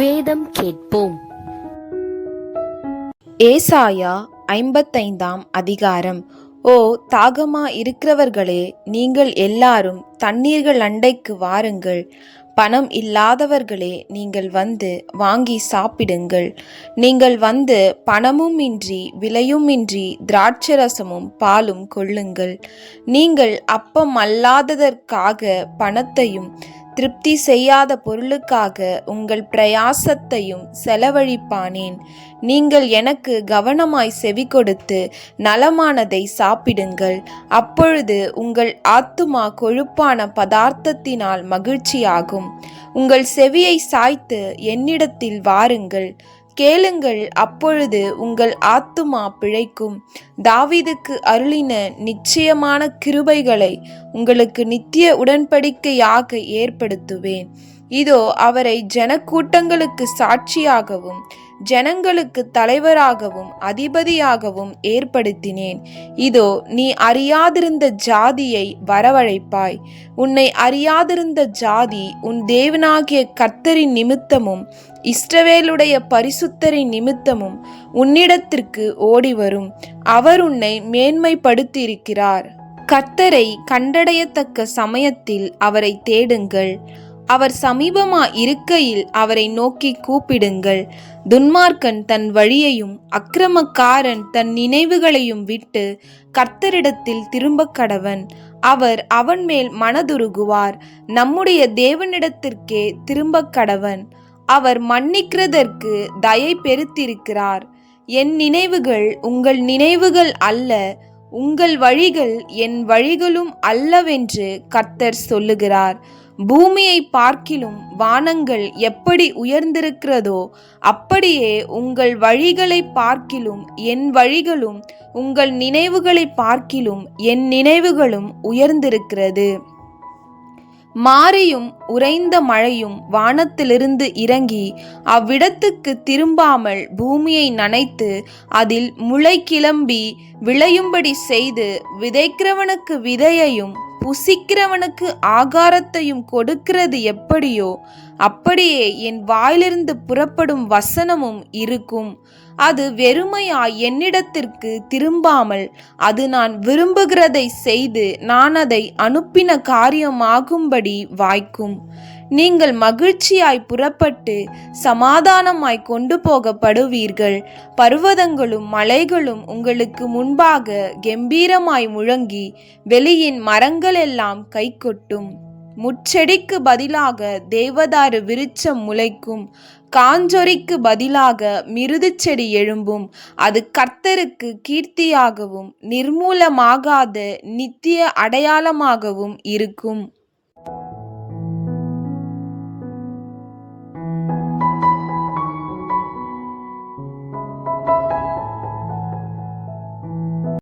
வேதம் கேட்போம். ஏசாயா ஐம்பத்தைந்தாம் அதிகாரம். ஓ தாகமா இருக்கிறவர்களே நீங்கள் எல்லாரும் தண்ணீர்கள் அண்டைக்கு வாருங்கள். பணம் இல்லாதவர்களே நீங்கள் வந்து வாங்கி சாப்பிடுங்கள். நீங்கள் வந்து பணமும் இன்றி விலையும் இன்றி திராட்சரசமும் பாலும் கொள்ளுங்கள். நீங்கள் அப்பம் அல்லாததற்காக பணத்தையும் திருப்தி செய்யாத பொருளுக்காக உங்கள் பிரயாசத்தையும் செலவழிப்பானேன். நீங்கள் எனக்கு கவனமாய் செவி கொடுத்து நலமானதை சாப்பிடுங்கள். அப்பொழுது உங்கள் ஆத்துமா கொழுப்பான பதார்த்தத்தினால் மகிழ்ச்சியாகும். உங்கள் செவியை சாய்த்து என்னிடத்தில் வாருங்கள். கேளுங்கள் அப்பொழுது உங்கள் ஆத்துமா பிழைக்கும். தாவிதுக்கு அருளின நிச்சயமான கிருபைகளை உங்களுக்கு நித்திய உடன்படிக்கையாக ஏற்படுத்துவேன். இதோ அவரை ஜனக்கூட்டங்களுக்கு சாட்சியாகவும் ஜனங்களுக்கு தலைவராகவும் அதிபதியாகவும் ஏற்படுத்தினேன். இதோ நீ அறியாதிருந்த ஜாதியை வரவழைப்பாய். உன்னை அறியாதிருந்த ஜாதி உன் தேவனாகிய கர்த்தரின் நிமித்தமும் இஸ்ரவேலுடைய பரிசுத்தரின் நிமித்தமும் உன்னிடத்திற்கு ஓடி வரும் அவர் உன்னை மேன்மைப்படுத்தியிருக்கிறார். கர்த்தரை கண்டடையத்தக்க சமயத்தில் அவரை தேடுங்கள். அவர் சமீபமா இருக்கையில் அவரை நோக்கி கூப்பிடுங்கள். துன்மார்க்கன் தன் வழியையும் அக்கிரமக்காரன் தன் நினைவுகளையும் விட்டு கர்த்தரிடத்தில் திரும்ப கடவன். அவர் அவன் மேல் மனதுருகுவார். நம்முடைய தேவனிடத்திற்கே திரும்ப கடவன். அவர் மன்னிக்கிறதற்கு தயை பெருத்திருக்கிறார். என் நினைவுகள் உங்கள் நினைவுகள் அல்ல உங்கள் வழிகள் என் வழிகளும் அல்லவென்று கர்த்தர் சொல்லுகிறார். பூமியை பார்க்கிலும் வானங்கள் எப்படி உயர்ந்திருக்கிறதோ அப்படியே உங்கள் வழிகளை பார்க்கிலும் என் வழிகளும் உங்கள் நினைவுகளை பார்க்கிலும் என் நினைவுகளும் உயர்ந்திருக்கிறது. மாரியும் உறைந்த மழையும் வானத்திலிருந்து இறங்கி அவ்விடத்துக்கு திரும்பாமல் பூமியை நனைத்து அதில் முளை கிளம்பி விளையும்படி செய்து விதைக்கிறவனுக்கு விதையையும் புசிக்கிறவனுக்கு ஆகாரத்தையும் கொடுக்கிறது எப்படியோ அப்படியே என் வாயிலிருந்து புறப்படும் வசனமும் இருக்கும். அது வெறுமையாய் என்னிடத்திற்கு திரும்பாமல் அது நான் விரும்புகிறதை செய்து நான் அதை அனுப்பின காரியமாகும்படி வாய்க்கும். நீங்கள் மகிழ்ச்சியாய் புறப்பட்டு சமாதானமாய் கொண்டு போகப்படுவீர்கள். பர்வதங்களும் மலைகளும் உங்களுக்கு முன்பாக கெம்பீரமாய் முழங்கி வெளியின் மரங்களெல்லாம் கைகொட்டும். முச்செடிக்கு பதிலாக தேவதாரு விருட்சம் முளைக்கும். காஞ்சொரிக்கு பதிலாக மிருதுச் செடி எழும்பும். அது கர்த்தருக்கு கீர்த்தியாகவும் நிர்மூலமாகாத நித்திய அடையாளமாகவும் இருக்கும்.